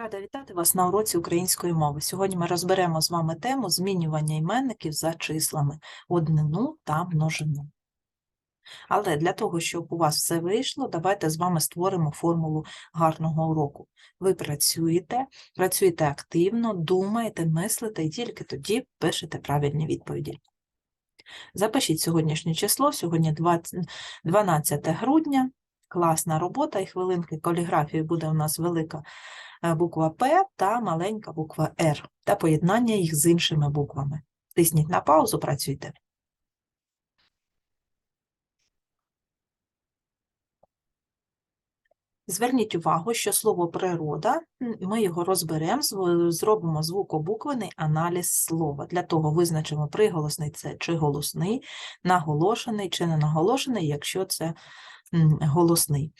Рада вітати вас на уроці української мови. Сьогодні ми розберемо з вами тему змінювання іменників за числами, однину та множину. Але для того, щоб у вас все вийшло, давайте з вами створимо формулу гарного уроку. Ви працюєте, працюєте активно, думаєте, мислите і тільки тоді пишете правильні відповіді. Запишіть сьогоднішнє число, сьогодні 12 грудня, класна робота і хвилинки каліграфії буде у нас велика е, буква П та маленька буква Р та поєднання їх з іншими буквами. Тисніть на паузу, працюйте. Зверніть увагу, що слово природа, ми його розберемо, зробимо звукобуквений аналіз слова. Для того визначимо приголосний це чи голосний, наголошений чи не наголошений, якщо це голосний.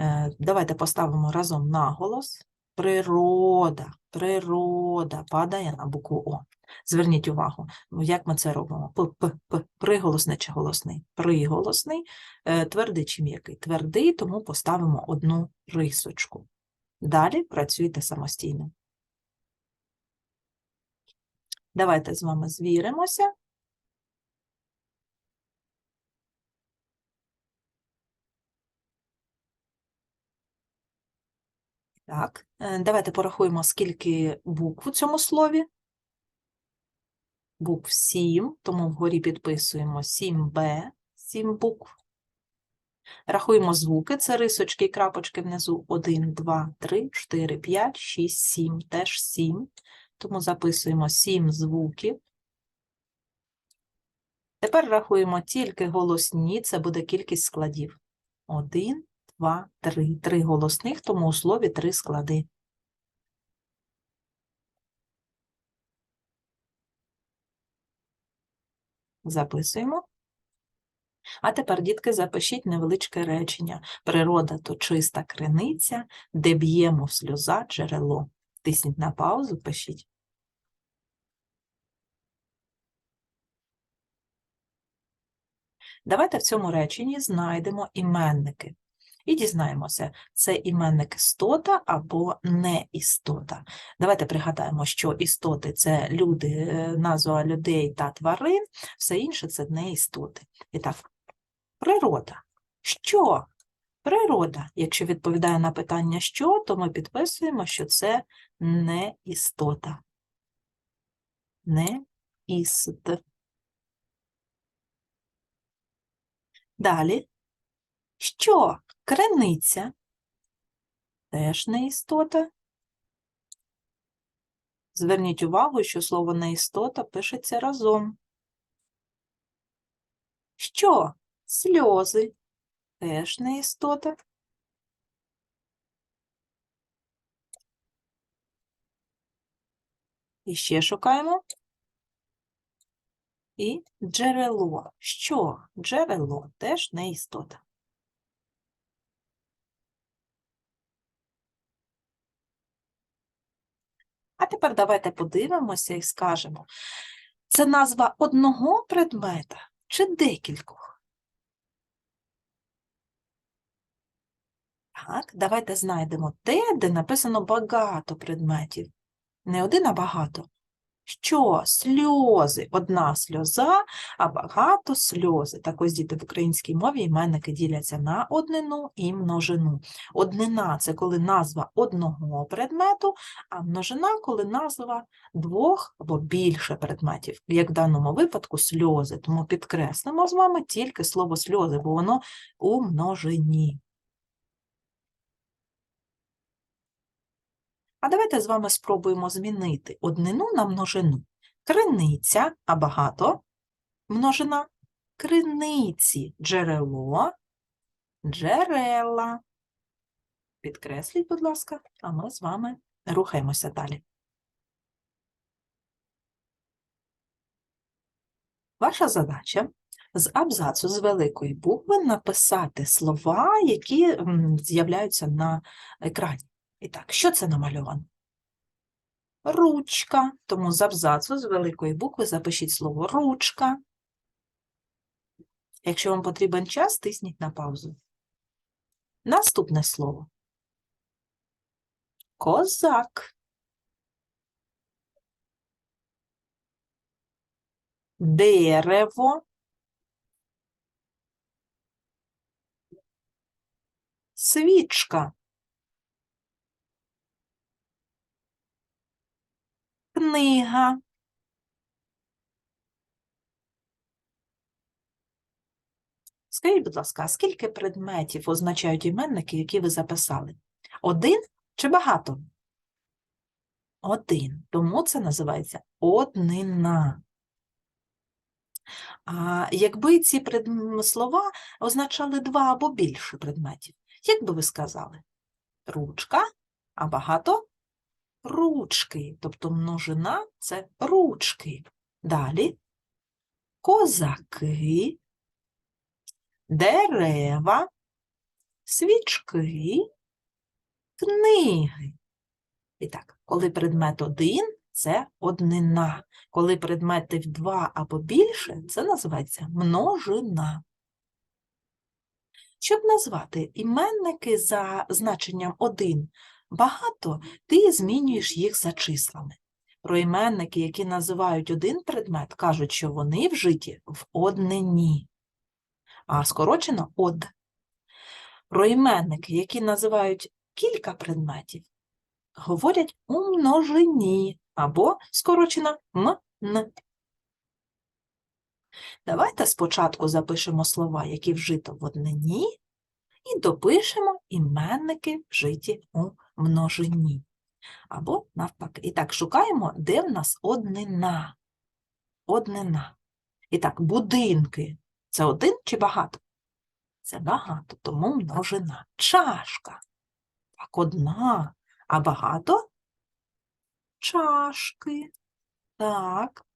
Е, Давайте поставимо разом наголос. Природа, природа падає на букву О. Зверніть увагу, як ми це робимо. П, п, п, приголосний чи голосний? Приголосний, Е, твердий чи м'який? Твердий, тому поставимо одну рисочку. Далі працюйте самостійно. Давайте з вами звіримося. Так, е, давайте порахуємо, скільки букв у цьому слові. Букв 7, тому вгорі підписуємо 7b, 7 букв. Рахуємо звуки, це рисочки і крапочки внизу. 1, 2, 3, 4, 5, 6, 7, теж 7. Тому записуємо 7 звуків. Тепер рахуємо тільки голосні, це буде кількість складів. 1, 2, 3. Три голосних, тому у слові три склади. Записуємо. А тепер, дітки, запишіть невеличке речення. Природа то чиста криниця, де б'ємо сльоза джерело. Тисніть на паузу, пишіть. Давайте в цьому реченні знайдемо іменники. І дізнаємося, це іменник істота або не істота. Давайте пригадаємо, що істоти це люди, е, назва людей та тварин, все інше це не істоти. І так, природа. Що? Природа. Якщо відповідає на питання що, то ми підписуємо, що це не істота. Не іст. Далі. Що? Криниця. Теж не істота. Зверніть увагу, що слово неістота пишеться разом. Що? Сльози. Теж не істота. І ще шукаємо. І джерело. Що? Джерело теж не істота. А тепер давайте подивимося і скажемо, це назва одного предмета чи декількох? Так, давайте знайдемо те, де написано багато предметів. Не один, а багато. Що? Сльози. Одна сльоза, а багато сльози. Так ось діти в українській мові іменники діляться на однину і множину. Однина це коли назва одного предмету, а множина коли назва двох або більше предметів. Як в даному випадку сльози. Тому підкреслимо з вами тільки слово сльози, бо воно у множині. А давайте з вами спробуємо змінити однину на множину. Криниця, а багато множина. Криниці, джерело, джерела. Підкресліть, будь ласка, а ми з вами рухаємося далі. Ваша задача з абзацу з великої букви написати слова, які з'являються на екрані. І так, що це намальовано? Ручка. Тому з абзацу з великої букви запишіть слово ручка. Якщо вам потрібен час, тисніть на паузу. Наступне слово. Козак. Дерево. Свічка. Книга. Скажіть, будь ласка, скільки предметів означають іменники, які ви записали? Один чи багато? Один. Тому це називається однина. А якби ці слова означали два або більше предметів, як би ви сказали? Ручка, а багато ручки. Тобто множина це ручки. Далі козаки, дерева, свічки, книги. І так, коли предмет один, це однина. Коли предметів два або більше, це називається множина. Щоб назвати іменники за значенням один багато, ти змінюєш їх за числами. Про іменники, які називають один предмет, кажуть, що вони вжиті в однині, а скорочено од. Про іменники, які називають кілька предметів, говорять у множині або скорочено м-н. Давайте спочатку запишемо слова, які вжито в однині, і допишемо іменники вжиті у множині. Або навпаки. І так, шукаємо, де в нас однина. Однина. І так, будинки. Це один чи багато? Це багато, тому множина. Чашка. Так, одна. А багато? Чашки. Так.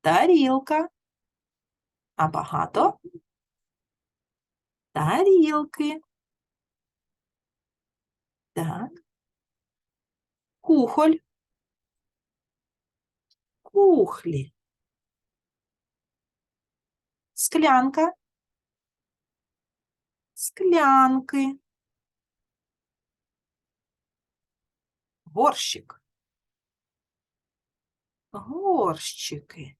Тарілка. А багато? Тарілки. Так. Кухоль. Кухлі. Склянка. Склянки. Горщик. Горщики.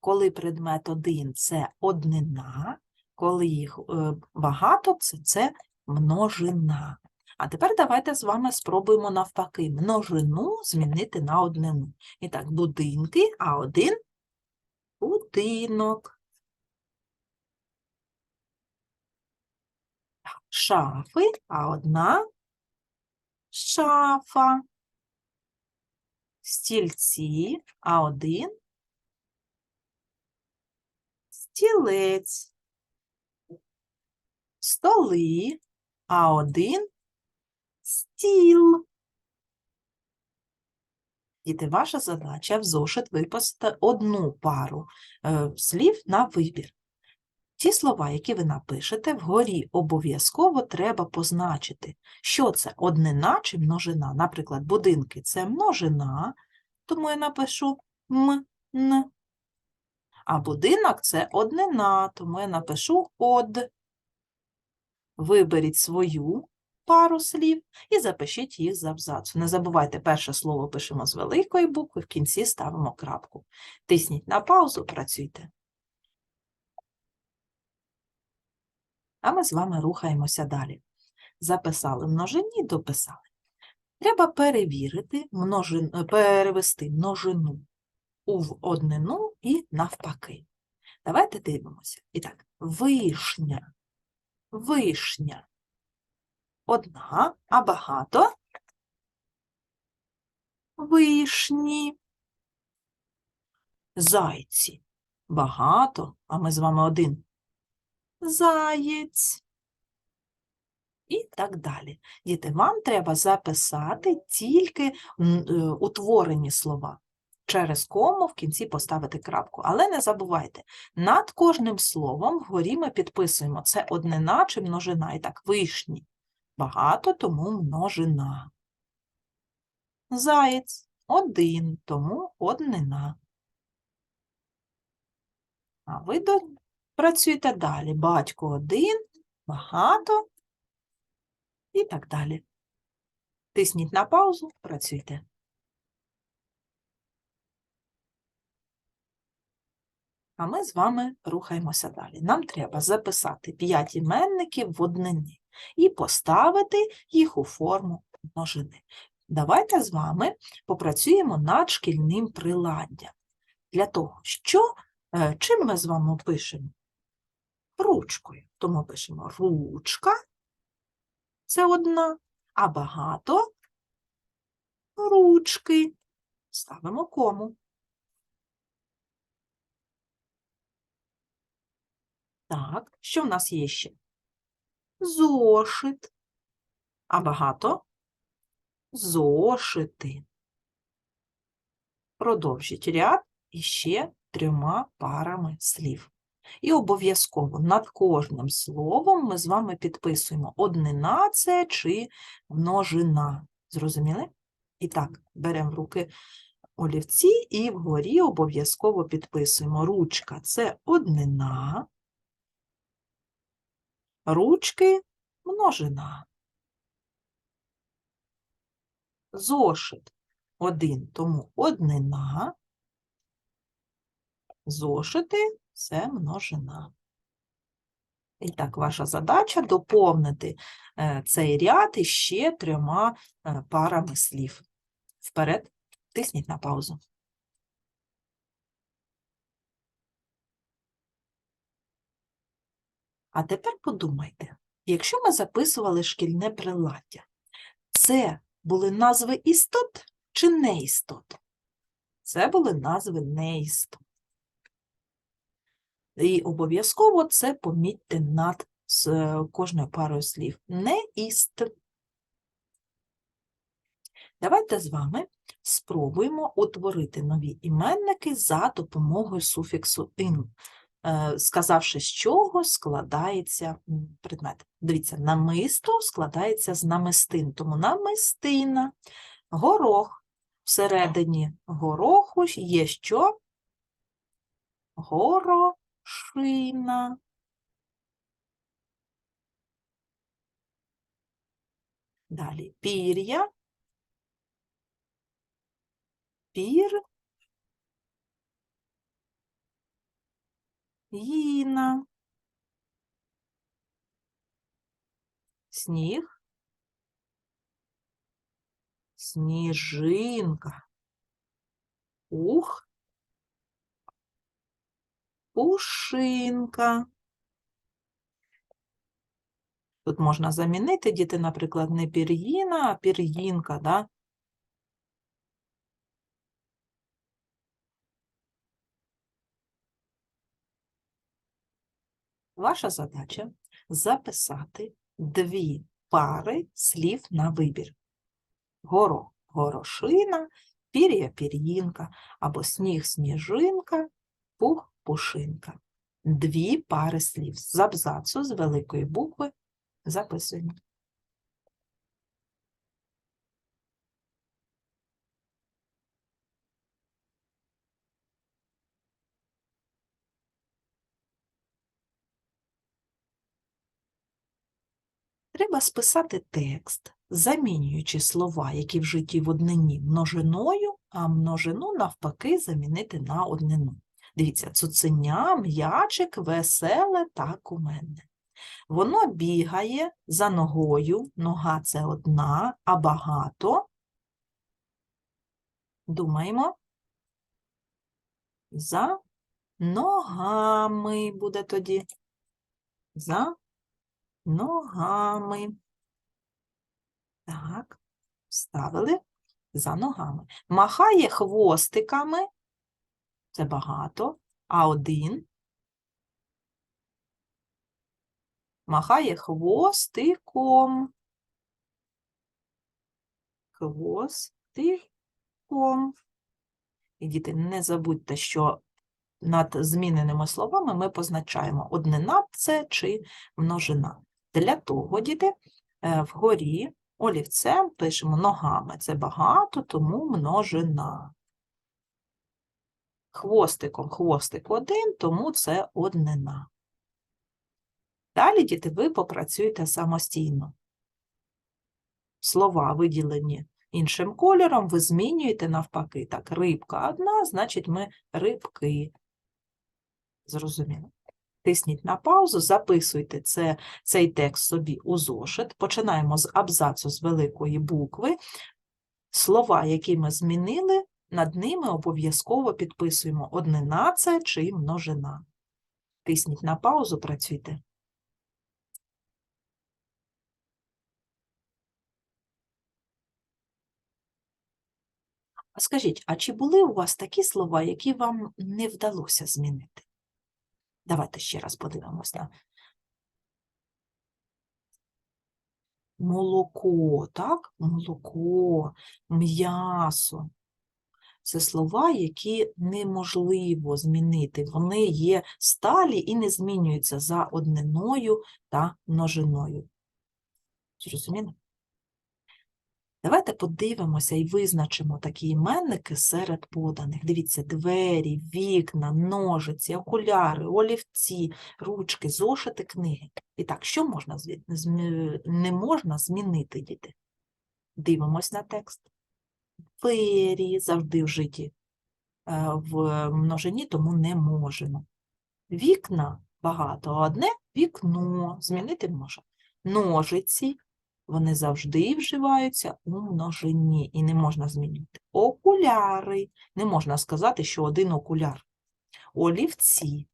Коли предмет один це однина, коли їх е, багато, це, це множина. А тепер давайте з вами спробуємо навпаки множину змінити на однину. І так, будинки, а один будинок. Шафи, а одна шафа. Стільці, а один стілець. Столи, а один стіл. Діти, ваша задача в зошит виписати одну пару е, слів на вибір. Ті слова, які ви напишете, вгорі обов'язково треба позначити, що це однина чи множина. Наприклад, будинки це множина, тому я напишу м, н. А будинок це однина, тому я напишу од. Виберіть свою пару слів і запишіть їх з абзацу. Не забувайте, перше слово пишемо з великої букви, в кінці ставимо крапку. Тисніть на паузу, працюйте. А ми з вами рухаємося далі. Записали множині, дописали. Треба перевірити, множин, перевести множину у в однину і навпаки. Давайте дивимося. І так, вишня, вишня. Одна, а багато вишні. Зайці. Багато, а ми з вами один. Заєць. І так далі. Діти, вам треба записати тільки е, утворені слова. Через кому в кінці поставити крапку. Але не забувайте, над кожним словом вгорі ми підписуємо це однина чи множина. І так, вишні. Багато, тому множина. Заєць один, тому однина. А ви до... працюєте далі. Батько один, багато і так далі. Тисніть на паузу, працюйте. А ми з вами рухаємося далі. Нам треба записати 5 іменників в однині і поставити їх у форму множини. Давайте з вами попрацюємо над шкільним приладдям. Для того, що е, чим ми з вами пишемо? Ручкою. Тому пишемо ручка це одна, а багато ручки. Ставимо кому. Так, що в нас є ще? Зошит. А багато? Зошити. Продовжіть ряд іще трьома парами слів. І обов'язково над кожним словом ми з вами підписуємо однина це чи множина. Зрозуміли? І так, беремо в руки олівці і вгорі обов'язково підписуємо. Ручка це однина, ручки множина. Зошит один, тому однина, зошити це множина. І так, ваша задача доповнити е, цей ряд іще трьома е, парами слів. Вперед, тисніть на паузу. А тепер подумайте, якщо ми записували шкільне приладдя, це були назви істот чи неістот? Це були назви неістот. І обов'язково це помітьте над кожною парою слів. Неіст. Давайте з вами спробуємо утворити нові іменники за допомогою суфіксу ин, сказавши, з чого складається предмет. Дивіться, намисто складається з намистин, тому намистина, горох. Всередині гороху є що? Горошина. Далі пір'я, пір, їна, сніг, сніжинка, ух, пушинка. Тут можна замінити діти, наприклад, не пір'їна, а пір'їнка, да? Ваша задача записати дві пари слів на вибір. Горо, горошина, пір'я, пір'їнка, або сніг, сніжинка, пух, пушинка. Дві пари слів з абзацу, з великої букви записуємо. Треба списати текст, замінюючи слова, які вжиті в однині множиною, а множину навпаки замінити на однину. Дивіться, цуценя, м'ячик, веселе та куменне. Воно бігає за ногою, нога це одна, а багато. Думаємо. За ногами буде тоді. За ногами. Так, вставили за ногами. Махає хвостиками, це багато, а один махає хвостиком. Хвостиком. І діти, не забудьте, що над зміненими словами ми позначаємо однина це чи множина. Для того, діти, е, вгорі олівцем пишемо ногами. Це багато, тому множина. Хвостиком хвостик один, тому це однина. Далі, діти, ви попрацюєте самостійно. слова виділені іншим кольором, ви змінюєте навпаки. Так, рибка одна, значить ми рибки. Зрозуміло. Тисніть на паузу, записуйте це, цей текст собі у зошит. Починаємо з абзацу з великої букви. Слова, які ми змінили, над ними обов'язково підписуємо однина це чи множина. Тисніть на паузу, працюйте. Скажіть, а чи були у вас такі слова, які вам не вдалося змінити? Давайте ще раз подивимося. Молоко, так? Молоко, м'ясо. Це слова, які неможливо змінити. Вони є сталі і не змінюються за одниною та множиною. Зрозуміло? Давайте подивимося і визначимо такі іменники серед поданих. Дивіться, двері, вікна, ножиці, окуляри, олівці, ручки, зошити, книги. І так, що можна не можна змінити, діти? Дивимось на текст. Двері завжди вжиті е, в множині, тому не можемо. Вікна багато, одне вікно змінити може. Ножиці, вони завжди вживаються у множині і не можна змінити. Окуляри, не можна сказати, що один окуляр. Олівці.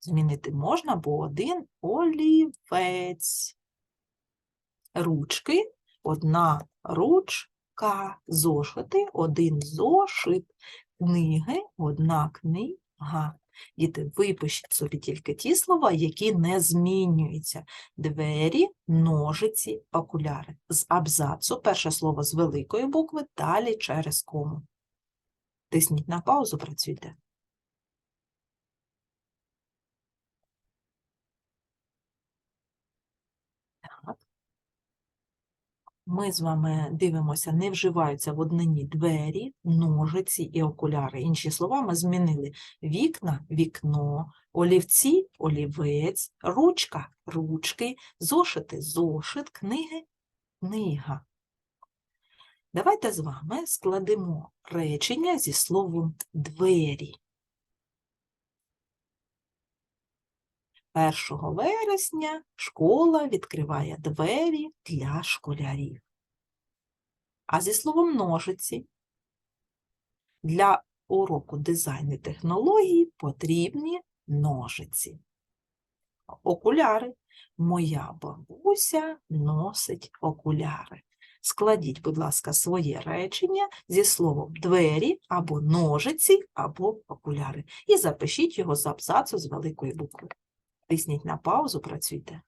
Змінити можна, бо один олівець. Ручки, одна ручка. Зошити, один зошит. Книги, одна книга. Діти, випишіть собі тільки ті слова, які не змінюються. Двері, ножиці, окуляри. З абзацу перше слово з великої букви, далі через кому. Тисніть на паузу, працюйте. Ми з вами дивимося, не вживаються в однині двері, ножиці і окуляри. Інші слова ми змінили вікна, вікно, олівці, олівець, ручка, ручки, зошити, зошит, книги, книга. Давайте з вами складемо речення зі словом двері. 1 вересня школа відкриває двері для школярів. А зі словом ножиці для уроку дизайн і технології потрібні ножиці. Окуляри. Моя бабуся носить окуляри. Складіть, будь ласка, своє речення зі словом двері або ножиці, або окуляри. І запишіть його з абзацу з великої букви. Тисніть на паузу, працюйте.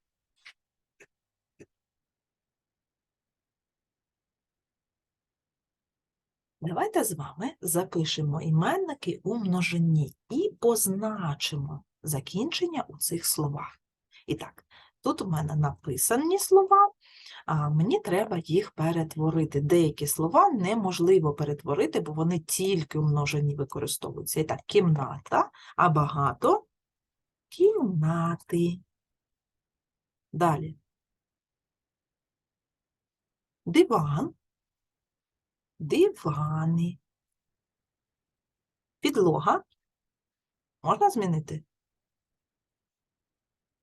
Давайте з вами запишемо іменники у множині і позначимо закінчення у цих словах. І так, тут у мене написані слова, а мені треба їх перетворити. Деякі слова неможливо перетворити, бо вони тільки у множині використовуються. І так, кімната, а багато кімнати. Далі. Диван, дивани. Підлога. Можна змінити?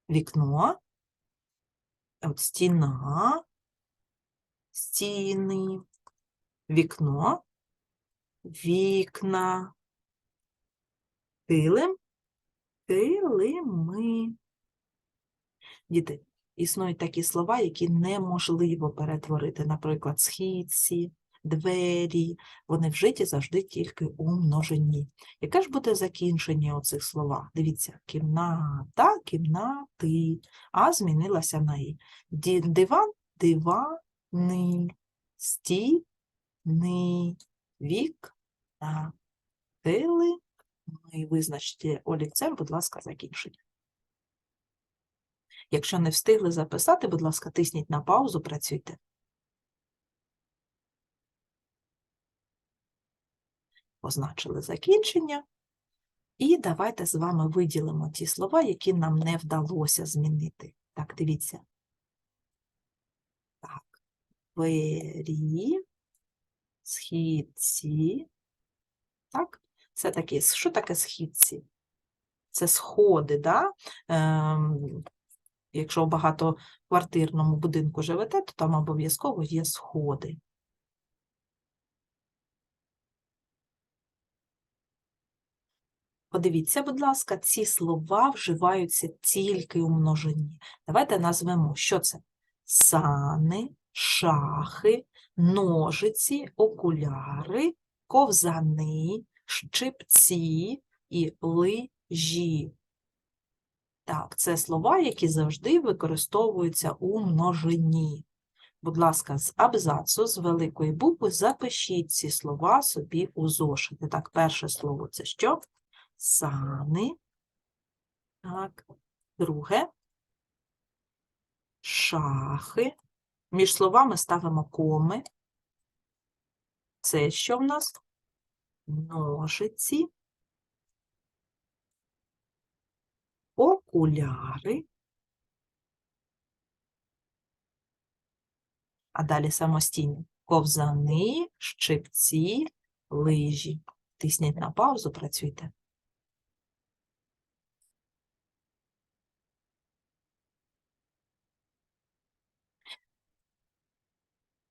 Вікно. От стіна, стіни, вікно, вікна, килим, килими. Діти, існують такі слова, які неможливо перетворити, наприклад, східці, двері, вони вжиті завжди тільки у множині. Яке ж буде закінчення у цих словах? Дивіться, кімната, кімнати, а змінилася на і. Диван, дивани, стіни, вікна, кили. Ми визначте олівцем, будь ласка, закінчення. Якщо не встигли записати, будь ласка, тисніть на паузу, працюйте. Позначили закінчення. І давайте з вами виділимо ті слова, які нам не вдалося змінити. Так, дивіться. Так, двері, східці. Так? Це такі, що таке східці? Це сходи, да? Ем, якщо в багатоквартирному будинку живете, то там обов'язково є сходи. Подивіться, будь ласка, ці слова вживаються тільки у множині. Давайте назвемо, що це? Сани, шахи, ножиці, окуляри, ковзани, щипці і лижі. Так, це слова, які завжди використовуються у множині. Будь ласка, з абзацу, з великої букви запишіть ці слова собі у зошити. Так, перше слово це що? Сани. Так, друге. Шахи. Між словами ставимо коми. Це що в нас? Ножиці. Окуляри. А далі самостійно. Ковзани, щипці, лижі. Тисніть на паузу, працюйте.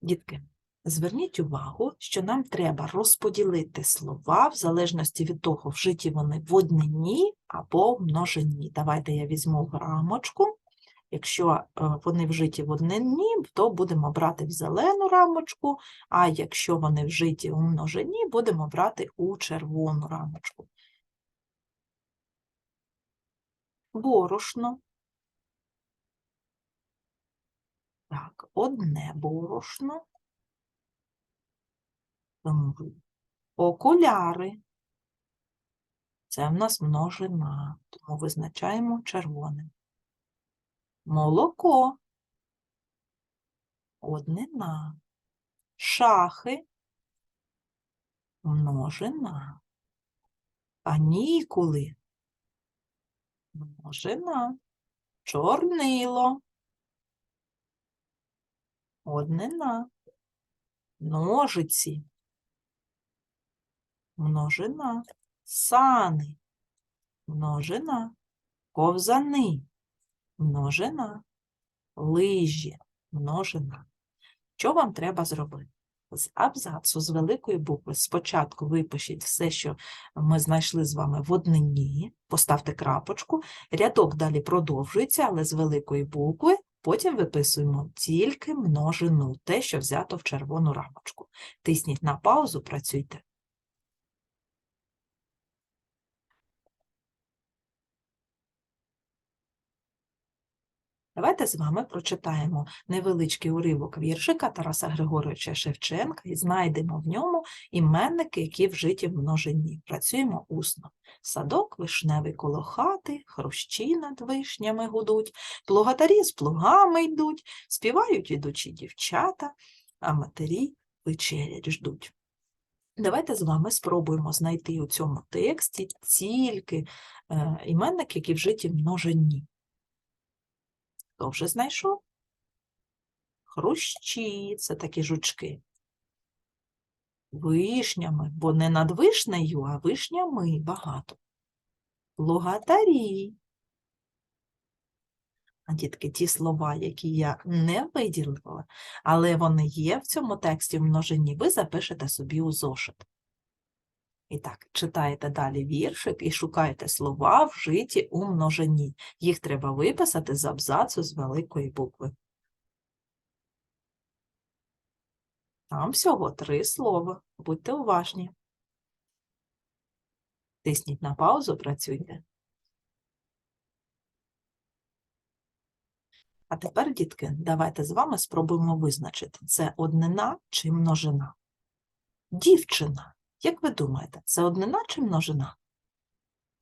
Дітки, зверніть увагу, що нам треба розподілити слова в залежності від того, вжиті вони в однині або в множині. Давайте я візьму рамочку. Якщо е, вони вжиті в однині, то будемо брати в зелену рамочку, а якщо вони вжиті у множині, будемо брати у червону рамочку. Борошно. Так, одне борошно. Тому Окуляри. Це в нас множина, тому визначаємо червоним. Молоко. Однина. Шахи. Множина. Канікули. Множина. Чорнило. Однина. Ножиці. Множина. Сани. Множина. Ковзани. Множина. Лижі. Множина. Що вам треба зробити? З абзацу з великої букви спочатку випишіть все, що ми знайшли з вами в однині, поставте крапочку, рядок далі продовжується, але з великої букви, потім виписуємо тільки множину, те, що взято в червону рамочку. Тисніть на паузу, працюйте. Давайте з вами прочитаємо невеличкий уривок віршика Тараса Григоровича Шевченка і знайдемо в ньому іменники, які вжиті в множині. Працюємо усно. Садок вишневий коло хати, хрущі над вишнями гудуть, плугатарі з плугами йдуть, співають ідучі дівчата, а матері вечерять ждуть. Давайте з вами спробуємо знайти у цьому тексті тільки е, іменники, які вжиті в множині. Хто вже знайшов? Хрущі це такі жучки. Вишнями, бо не над вишнею, а вишнями багато. Логатарі. А дітки, ті слова, які я не виділила, але вони є в цьому тексті в множині, ви запишете собі у зошит. І так, читаєте далі віршик і шукаєте слова вжиті у множині. Їх треба виписати з абзацу з великої букви. Там всього три слова. Будьте уважні. Тисніть на паузу, працюйте. А тепер, дітки, давайте з вами спробуємо визначити, це однина чи множина. Дівчина. Як ви думаєте, це однина чи множина?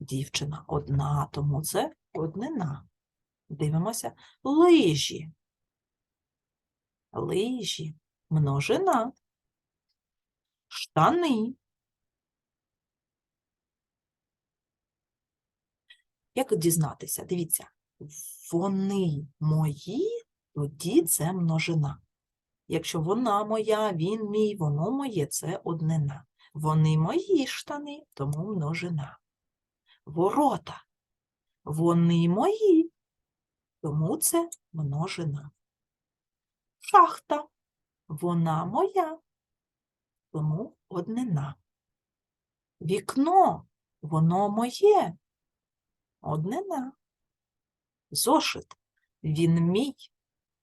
Дівчина одна, тому це однина. Дивимося лижі. Лижі, множина. Штани. Як дізнатися? Дивіться, вони мої, тоді це множина. Якщо вона моя, він мій, воно моє це однина. Вони мої штани, тому множина. Ворота. Вони мої, тому це множина. Шахта. Вона моя, тому однина. Вікно. Воно моє. Однина. Зошит. Він мій.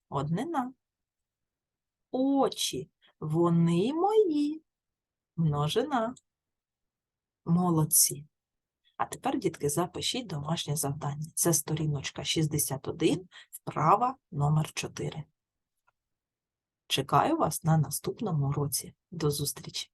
Однина. Очі. Вони мої. Множина. Молодці. А тепер, дітки, запишіть домашнє завдання. Це сторіночка 61, вправа номер 4. Чекаю вас на наступному уроці. До зустрічі!